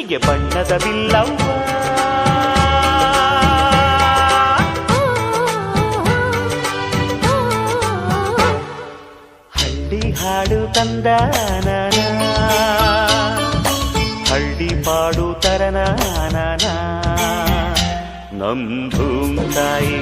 ಜುಟ್ಟಿಗೆ ಬಣ್ಣದ ಬಿಲ್ಲವ್ವ ಹಳ್ಳಿ ಹಾಡು ತಂದಾನ ಹಳ್ಳಿ ಪಾಡು ತರನಾನ ನಮ್ ಭೂಮ್ ತಾಯಿ